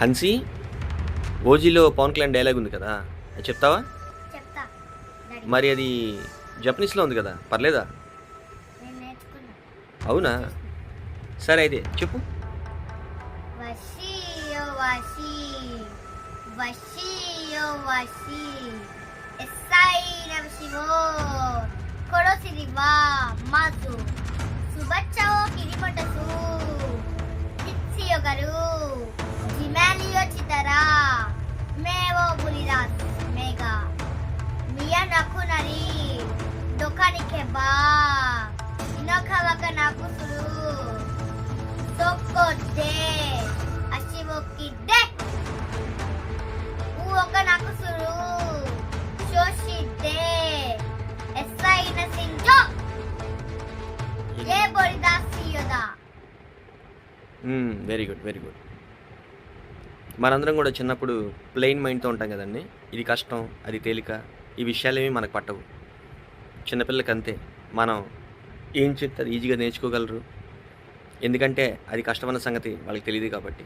హన్సీ ఓజీలో పవన్ కళ్యాణ్ డైలాగ్ ఉంది కదా అది చెప్తావా? మరి అది జపనీస్లో ఉంది కదా పర్లేదా? అవునా? సరే అయితే చెప్పు. వశీ యో వశీ దొకానికి బా ఇనోకవక తొక్కొద్దే సొక్కొద్దే అశివొక్కిద్దే ఒక నాకుసురు శోషిద్దే ఎస్సైన సింజో. ఏ బొరిదాసియోదా వెరీ గుడ్ వెరీ గుడ్ మనందరం కూడా చిన్నప్పుడు ప్లెయిన్ మైండ్తో ఉంటాం కదండి. ఇది కష్టం అది తేలిక ఈ విషయాలేమీ మనకు పట్టవు. చిన్నపిల్లలకి అంతే మనం ఏం చెప్తే అది ఈజీగా నేర్చుకోగలరు. ఎందుకంటే అది కష్టమైన సంగతి వాళ్ళకి తెలియదు కాబట్టి.